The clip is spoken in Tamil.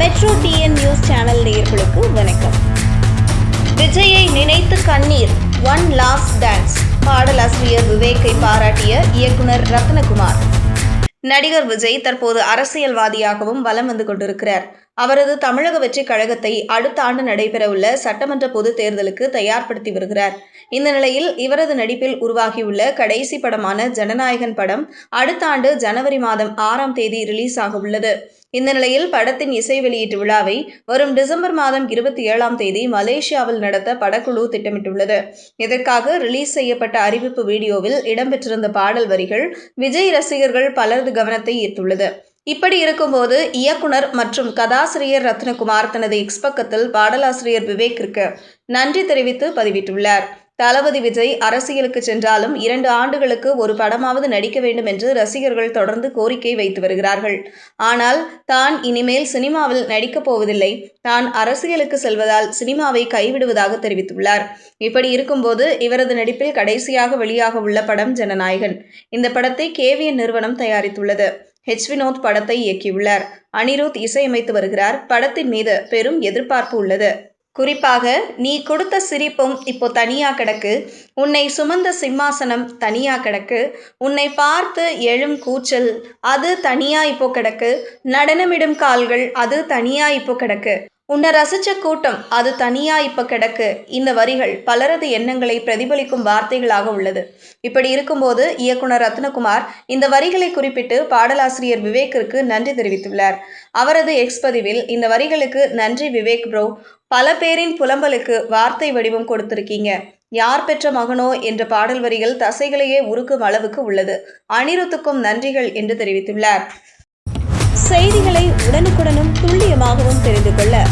மெட்ரோ டிஎன் நியூஸ் சேனல் நேயர்களுக்கு வணக்கம். விஜயை நினைத்து கண்ணீர் ஒன் லாஸ்ட் டான்ஸ் பாடலாசிரியர் விவேக்கை பாராட்டிய இயக்குனர் ரத்னகுமார். நடிகர் விஜய் தற்போது அரசியல்வாதியாகவும் வலம் வந்து கொண்டிருக்கிறார். அவரது தமிழக வெற்றிக் கழகத்தை அடுத்த ஆண்டு நடைபெறவுள்ள சட்டமன்ற பொதுத் தேர்தலுக்கு தயார்படுத்தி வருகிறார். இந்த நிலையில் இவரது நடிப்பில் உருவாகியுள்ள கடைசி படமான ஜனநாயகன் படம் அடுத்த ஆண்டு ஜனவரி மாதம் ஆறாம் தேதி ரிலீஸ் ஆக உள்ளது. இந்த நிலையில் படத்தின் இசை வெளியீட்டு விழாவை வரும் டிசம்பர் மாதம் இருபத்தி ஏழாம் தேதி மலேசியாவில் நடத்த படக்குழு திட்டமிட்டுள்ளது. இதற்காக ரிலீஸ் செய்யப்பட்ட அறிவிப்பு வீடியோவில் இடம்பெற்றிருந்த பாடல் வரிகள் விஜய் ரசிகர்கள் பலரது கவனத்தை ஈர்த்துள்ளது. இப்படி இருக்கும்போது இயக்குனர் மற்றும் கதாசிரியர் ரத்னகுமார் தனது எக்ஸ் பக்கத்தில் பாடலாசிரியர் விவேக்கிற்கு நன்றி தெரிவித்து பதிவிட்டுள்ளார். தளபதி விஜய் அரசியலுக்கு சென்றாலும் இரண்டு ஆண்டுகளுக்கு ஒரு படமாவது நடிக்க வேண்டும் என்று ரசிகர்கள் தொடர்ந்து கோரிக்கை வைத்து வருகிறார்கள். ஆனால் தான் இனிமேல் சினிமாவில் நடிக்கப் போவதில்லை. தான் அரசியலுக்கு செல்வதால் சினிமாவை கைவிடுவதாக தெரிவித்துள்ளார். இப்படி இருக்கும்போது இவரது நடிப்பில் கடைசியாக வெளியாக உள்ள படம் ஜனநாயகன். இந்த படத்தை கேவிஎன் நிறுவனம் தயாரித்துள்ளது. ஹெச் வினோத் படத்தை இயக்கியுள்ளார். அனிருத் இசையமைத்து வருகிறார். படத்தின் மீது பெரும் எதிர்பார்ப்பு உள்ளது. குறிப்பாக நீ கொடுத்த சிரிப்பும் இப்போ தனியா கிடக்கு. உன்னை சுமந்த சிம்மாசனம் தனியா கிடக்கு. உன்னை பார்த்து எழும் கூச்சல் அது தனியா இப்போ கிடக்கு. நடனமிடும் கால்கள் அது தனியா இப்போ கிடக்கு. உன்னை ரசிச்ச கூட்டம் அது தனியா இப்ப கிடக்கு. இந்த வரிகள் பலரது எண்ணங்களை பிரதிபலிக்கும் வார்த்தைகளாக உள்ளது. இப்படி இருக்கும்போது இயக்குனர் ரத்னகுமார் இந்த வரிகளை குறிப்பிட்டு பாடலாசிரியர் விவேக்கிற்கு நன்றி தெரிவித்துள்ளார். அவரது எக்ஸ் பதிவில் இந்த வரிகளுக்கு நன்றி விவேக் ப்ரோ பல பேரின் புலம்பலுக்கு வார்த்தை வடிவம் கொடுத்திருக்கீங்க. யார் பெற்ற மகனோ? என்ற பாடல் வரிகள் தசைகளையே உருக்கும் அளவுக்கு உள்ளது. அனிருத்துக்கும் நன்றிகள் என்று தெரிவித்துள்ளார். செய்திகளை உடனுக்குடனும் துல்லியமாகவும் தெரிந்து கொள்ள